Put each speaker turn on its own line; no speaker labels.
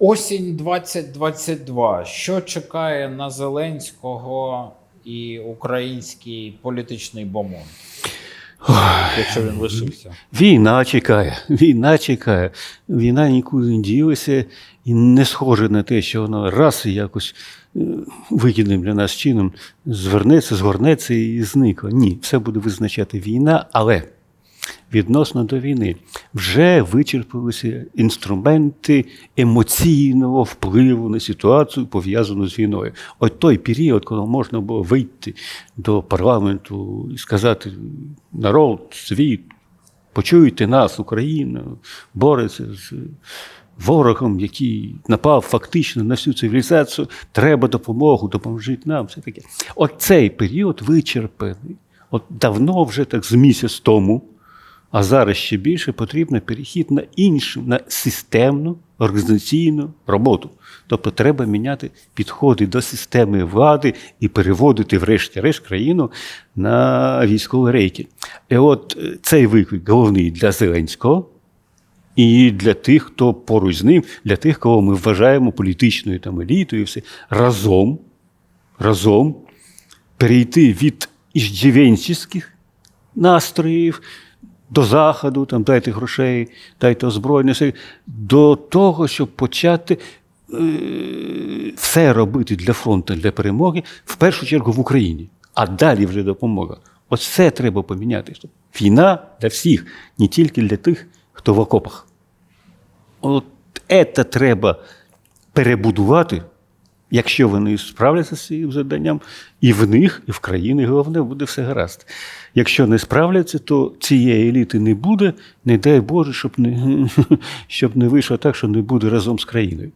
Осінь 2022. Що чекає на Зеленського і український політичний бомонд? Якщо він лишився.
Війна чекає, війна чекає. Війна нікуди не ділася і не схоже на те, що вона раз і якось е, вигідним для нас чином звернеться, згорнеться і зникла. Ні, все буде визначати війна, але відносно до війни вже вичерпалися інструменти емоційного впливу на ситуацію, пов'язану з війною. От той період, коли можна було вийти до парламенту і сказати: народ, світ, почуйте нас, Україна, бореться з ворогом, який напав фактично на всю цивілізацію, треба допомогу, допоможіть нам. Все таке. От цей період вичерпаний. От давно вже так з місяць тому. А зараз ще більше потрібно перехід на іншу, на системну організаційну роботу. Тобто треба міняти підходи до системи влади і переводити, врешті-решт, країну на військові рейки. І от е, цей виклик головний для Зеленського і для тих, хто поруч з ним, для тих, кого ми вважаємо політичною там елітою, і все разом, разом перейти від іждівенських настроїв до заходу, там дайте грошей, дайте озброєння, до того, щоб почати е, все робити для фронту, для перемоги, в першу чергу в Україні, а далі вже допомога. Ось це треба поміняти. Щоб Війна для всіх, не тільки для тих, хто в окопах. От це треба перебудувати, якщо вони справляться з цим завданням, і в них, і в країні, головне, буде все гаразд. Якщо не справляться, то цієї еліти не буде, не дай Боже, щоб не, щоб не вийшло так, що не буде разом з країною.